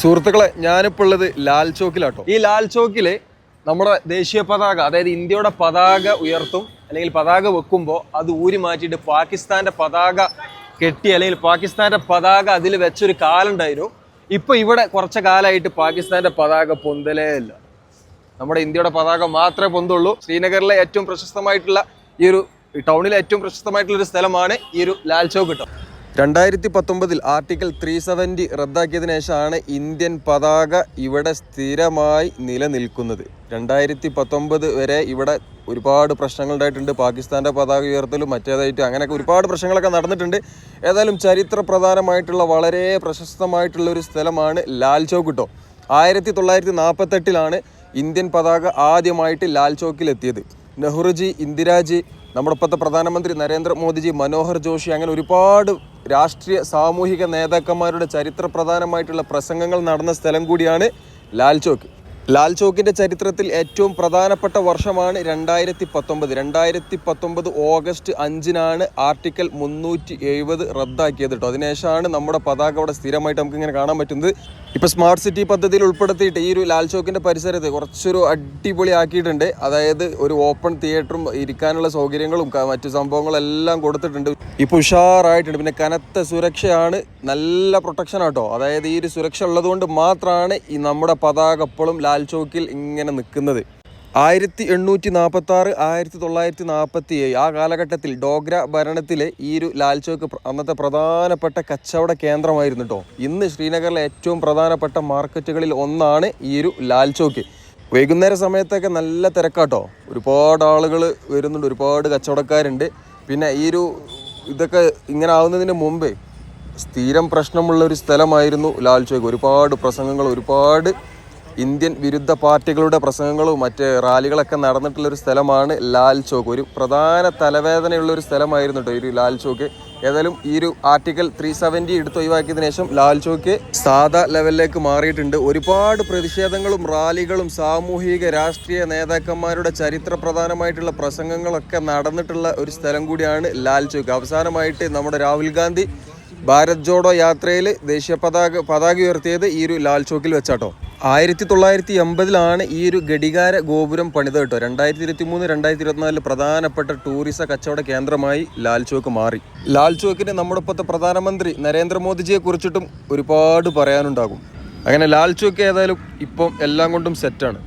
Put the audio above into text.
സുഹൃത്തുക്കളെ ഞാനിപ്പോൾ ഉള്ളത് ലാൽ ചോക്കിലാട്ടോ. ഈ ലാൽ ചോക്കിൽ നമ്മുടെ ദേശീയ പതാക അതായത് ഇന്ത്യയുടെ പതാക ഉയർത്തും അല്ലെങ്കിൽ പതാക വെക്കുമ്പോൾ അത് ഊരി മാറ്റിയിട്ട് പാകിസ്ഥാന്റെ പതാക കെട്ടി അല്ലെങ്കിൽ പാകിസ്ഥാന്റെ പതാക അതിൽ വെച്ചൊരു കാലുണ്ടായിരുന്നു. ഇപ്പൊ ഇവിടെ കുറച്ച് കാലമായിട്ട് പാകിസ്ഥാന്റെ പതാക പൊന്തലേ ഇല്ല. നമ്മുടെ ഇന്ത്യയുടെ പതാക മാത്രമേ പൊന്തുള്ളൂ. ശ്രീനഗറിലെ ഏറ്റവും പ്രശസ്തമായിട്ടുള്ള ഈ ഒരു ടൗണിലെ ഏറ്റവും പ്രശസ്തമായിട്ടുള്ള ഒരു സ്ഥലമാണ് ഈ ഒരു ലാൽ ചോക്ക് കേട്ടോ രണ്ടായിരത്തി പത്തൊമ്പതിൽ ആർട്ടിക്കിൾ ത്രീ സെവന്റി റദ്ദാക്കിയതിനു ശേഷമാണ് ഇന്ത്യൻ പതാക ഇവിടെ സ്ഥിരമായി നിലനിൽക്കുന്നത്. രണ്ടായിരത്തി പത്തൊമ്പത് വരെ ഇവിടെ ഒരുപാട് പ്രശ്നങ്ങളുണ്ടായിട്ടുണ്ട്. പാകിസ്ഥാന്റെ പതാക ഉയർത്തലും മറ്റേതായിട്ട് അങ്ങനെയൊക്കെ ഒരുപാട് പ്രശ്നങ്ങളൊക്കെ നടന്നിട്ടുണ്ട്. ഏതായാലും ചരിത്ര പ്രധാനമായിട്ടുള്ള വളരെ പ്രശസ്തമായിട്ടുള്ള ഒരു സ്ഥലമാണ് ലാൽ ചോക്ക് കേട്ടോ ആയിരത്തി തൊള്ളായിരത്തി നാൽപ്പത്തെട്ടിലാണ് ഇന്ത്യൻ പതാക ആദ്യമായിട്ട് ലാൽ ചോക്കിലെത്തിയത്. നെഹ്റുജി ഇന്ദിരാജി നമ്മുടെ ഇപ്പോഴത്തെ പ്രധാനമന്ത്രി നരേന്ദ്രമോദിജി മനോഹർ ജോഷി അങ്ങനെ ഒരുപാട് രാഷ്ട്രീയ സാമൂഹിക നേതാക്കന്മാരുടെ ചരിത്ര പ്രധാനമായിട്ടുള്ള പ്രസംഗങ്ങൾ നടന്ന സ്ഥലം കൂടിയാണ് ലാൽ ചോക്ക്. ലാൽ ചോക്കിന്റെ ചരിത്രത്തിൽ ഏറ്റവും പ്രധാനപ്പെട്ട വർഷമാണ് രണ്ടായിരത്തി പത്തൊമ്പത് രണ്ടായിരത്തി പത്തൊമ്പത് ഓഗസ്റ്റ് അഞ്ചിനാണ് ആർട്ടിക്കൽ മുന്നൂറ്റി എഴുപത് റദ്ദാക്കിയത് കേട്ടോ. അതിനുശേഷമാണ് നമ്മുടെ പതാക അവിടെ സ്ഥിരമായിട്ട് നമുക്ക് ഇങ്ങനെ കാണാൻ പറ്റുന്നത്. ഇപ്പോൾ സ്മാർട്ട് സിറ്റി പദ്ധതിയിൽ ഉൾപ്പെടുത്തിയിട്ട് ഈ ഒരു ലാൽ ചോക്കിന്റെ പരിസരത്ത് കുറച്ചൊരു അടിപൊളി ആക്കിയിട്ടുണ്ട്. അതായത് ഒരു ഓപ്പൺ തിയേറ്ററും ഇരിക്കാനുള്ള സൗകര്യങ്ങളും മറ്റു സംഭവങ്ങളും എല്ലാം കൊടുത്തിട്ടുണ്ട്. ഇപ്പോൾ ഉഷാറായിട്ടുണ്ട്. പിന്നെ കനത്ത സുരക്ഷയാണ് നല്ല പ്രൊട്ടക്ഷൻ ആട്ടോ. അതായത് ഈ ഒരു സുരക്ഷ ഉള്ളതുകൊണ്ട് മാത്രമാണ് ഈ നമ്മുടെ പതാക എപ്പോഴും ലാൽ ചോക്കിൽ ഇങ്ങനെ നിൽക്കുന്നത്. ആയിരത്തി എണ്ണൂറ്റി നാൽപ്പത്തി ആറ് ആയിരത്തി തൊള്ളായിരത്തി നാൽപ്പത്തി ഏഴ് ആ കാലഘട്ടത്തിൽ ഡോഗ്ര ഭരണത്തിലെ ഈ ഒരു ലാൽ ചോക്ക് അന്നത്തെ പ്രധാനപ്പെട്ട കച്ചവട കേന്ദ്രമായിരുന്നു കേട്ടോ ഇന്ന് ശ്രീനഗറിലെ ഏറ്റവും പ്രധാനപ്പെട്ട മാർക്കറ്റുകളിൽ ഒന്നാണ് ഈ ഒരു ലാൽ ചോക്ക്. വൈകുന്നേര സമയത്തൊക്കെ നല്ല തിരക്കാട്ടോ ഒരുപാട് ആളുകൾ വരുന്നുണ്ട് ഒരുപാട് കച്ചവടക്കാരുണ്ട്. പിന്നെ ഈ ഒരു ഇതൊക്കെ ഇങ്ങനെ ആവുന്നതിന് മുമ്പേ സ്ഥിരം പ്രശ്നമുള്ള ഒരു സ്ഥലമായിരുന്നു ലാൽ ചോക്ക്. ഒരുപാട് പ്രസംഗങ്ങൾ ഒരുപാട് ഇന്ത്യൻ വിരുദ്ധ പാർട്ടികളുടെ പ്രസംഗങ്ങളും മറ്റ് റാലികളൊക്കെ നടന്നിട്ടുള്ള ഒരു സ്ഥലമാണ് ലാൽ ചോക്ക്. ഒരു പ്രധാന തലവേദനയുള്ള ഒരു സ്ഥലമായിരുന്നു കേട്ടോ ഈ ലാൽ ചോക്ക്. ഏതായാലും ഈ ഒരു ആർട്ടിക്കൽ ത്രീ സെവന്റി എടുത്ത് ഒഴിവാക്കിയതിനു ശേഷം ലാൽ ചോക്ക് സാധാ ലെവലിലേക്ക് മാറിയിട്ടുണ്ട്. ഒരുപാട് പ്രതിഷേധങ്ങളും റാലികളും സാമൂഹിക രാഷ്ട്രീയ നേതാക്കന്മാരുടെ ചരിത്ര പ്രധാനമായിട്ടുള്ള പ്രസംഗങ്ങളൊക്കെ നടന്നിട്ടുള്ള ഒരു സ്ഥലം കൂടിയാണ് ലാൽ ചോക്ക്. അവസാനമായിട്ട് നമ്മുടെ രാഹുൽ ഗാന്ധി ഭാരത് ജോഡോ യാത്രയിൽ ദേശീയ പതാക പതാക ഉയർത്തിയത് ഈ ഒരു ലാൽ ചോക്കിൽ വെച്ചാട്ടോ. ആയിരത്തി തൊള്ളായിരത്തി എൺപതിലാണ് ഈ ഒരു ഘടികാര ഗോപുരം പണിത് കേട്ടോ. രണ്ടായിരത്തി ഇരുപത്തി മൂന്ന് രണ്ടായിരത്തി ഇരുപത്തിനാലിൽ പ്രധാനപ്പെട്ട ടൂറിസ കച്ചവട കേന്ദ്രമായി ലാൽ ചോക്ക് മാറി. ലാൽ ചോക്കിന് നമ്മുടെ ഇപ്പോഴത്തെ പ്രധാനമന്ത്രി നരേന്ദ്രമോദിജിയെ കുറിച്ചിട്ടും ഒരുപാട് പറയാനുണ്ടാകും. അങ്ങനെ ലാൽ ചോക്ക് ഏതായാലും ഇപ്പം എല്ലാം കൊണ്ടും സെറ്റാണ്